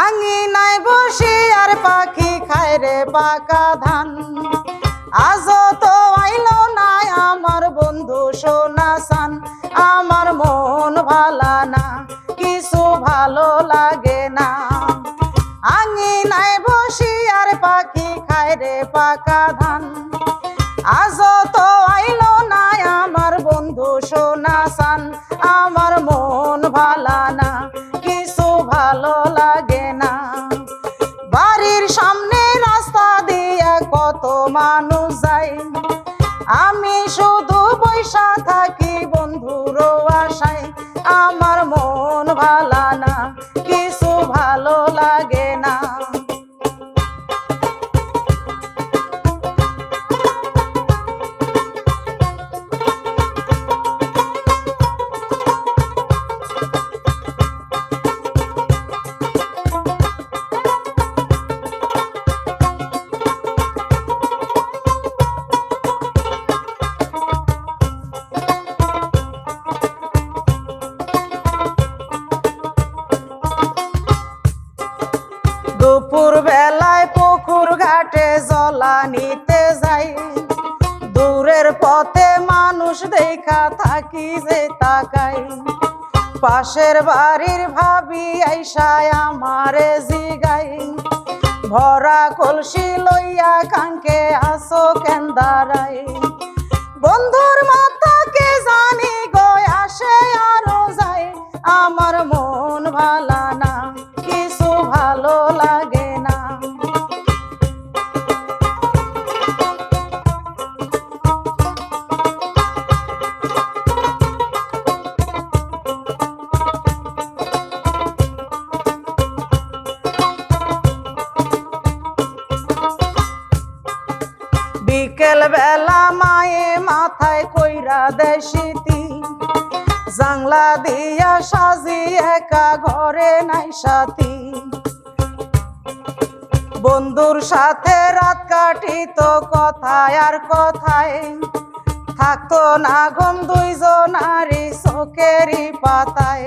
আঙিনায় বসে আর পাখি খায় রে পাকা ধান। আজ তো আইলো না আমার বন্ধু সোনা সান। আমার মন ভালা না, কিছু ভালো লাগে না। আঙিনায় বসি আর পাখি খায় রে পাকা ধান। আজ তো আইলো না আমার বন্ধু সোনা সান। আমার কত মানুষ যাই। আমি শুধু বৈশা থাকি বন্ধুর আশায়। আমার মন ভালা না কিছু দুপুর বেলায় পুকুর ঘাটে জলা নিতে যাই। দূরের পথে মানুষ দেখা থাকি যে তাকাই। পাশের বাড়ির ভাবি আইসায় আমারে জিগাই। ভরা কলসি লইয়া কাঙ্কে আসো কেন দাঁড়াই? বন্ধুর মাথাকে জানি গয় আসে আরও যায় আমার মন ভালা না বেলা মায়ে মাথায় কইরা দেয় শীতি জাংলা দিয়া সাজি একা ঘরে নাই সাথী। বন্ধুর সাথে রাত কাটিত কথায় আর কথায়। থাকতো না ঘুম দুইজনারই চোখেরই পাতায়।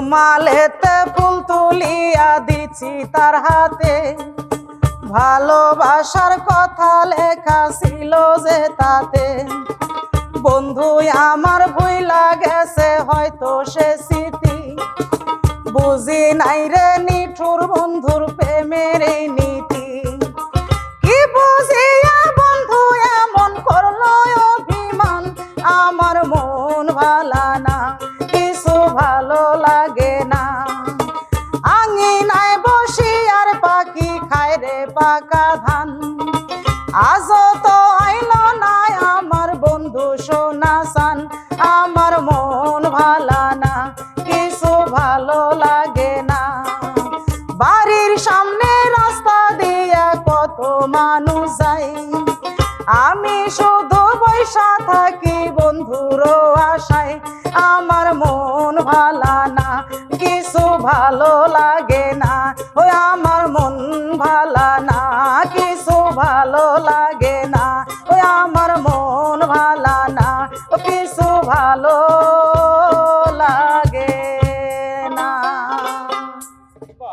রুমালেতে ফুল তুলিয়া দিছি তার হাতে। ভালোবাসার কথা লেখা ছিল যে তাতে। বন্ধু, আমার ভুইলা গেছে হয়তো সে স্মৃতি। বুঝি নাই রে নিঠুর বন্ধুর প্রেমের নীতি। পাকা তো আমার বন্ধু সোনা সান। আমার মন ভালা না, কিছু ভালো লাগে না। বাড়ির সামনে রাস্তা কত মানুষ যায়। আমি শুধু বৈশা থাকি বন্ধুর আশায়। আমার মন ভালা না, কিছু ভালো লাগে না। ওই আমার মন ভালা না। ভালো